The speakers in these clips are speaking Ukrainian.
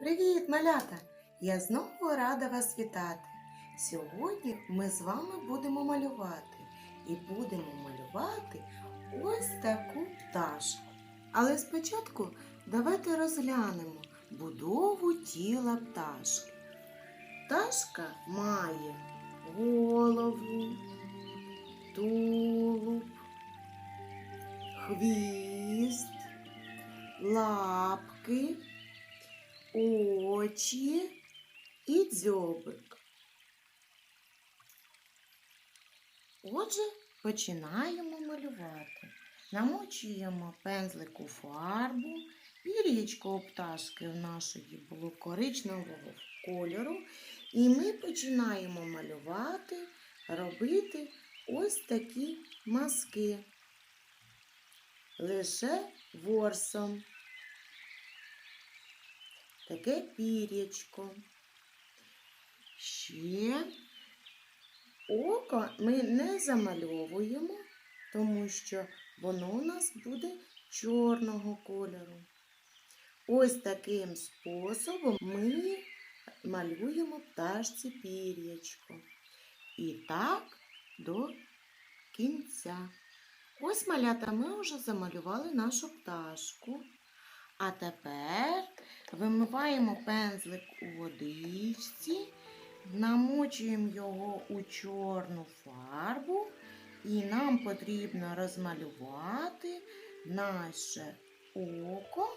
Привіт, малята! Я знову рада вас вітати. Сьогодні ми з вами будемо малювати і будемо малювати ось таку пташку. Але спочатку давайте розглянемо будову тіла пташки. Пташка має голову, тулуб, хвіст, лапки очі і дзьобик. Отже, починаємо малювати. Намочуємо пензлик у фарбу, пір'ячко у пташки в нашої було коричневого кольору. І ми починаємо малювати, робити ось такі маски. Лише ворсом таке пір'ячко. Ще око ми не замальовуємо, тому що воно у нас буде чорного кольору. Ось таким способом ми малюємо пташці пір'ячко. І так до кінця. Ось малята ми вже замалювали нашу пташку. А тепер вимиваємо пензлик у водичці, намочуємо його у чорну фарбу, і нам потрібно розмалювати наше око,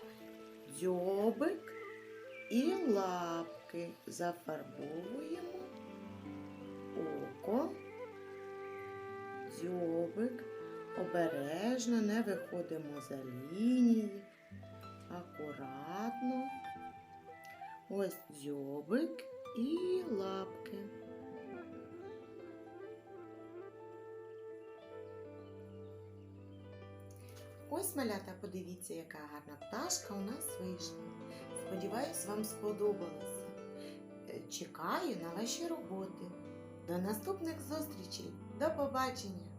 дзьобик і лапки. Зафарбовуємо око, дзьобик, обережно не виходимо за лінії дзьобик і лапки. Ось малята, подивіться, яка гарна пташка у нас вийшла. Сподіваюсь, вам сподобалося. Е, Чекаю на ваші роботи. До наступних зустрічей. До побачення!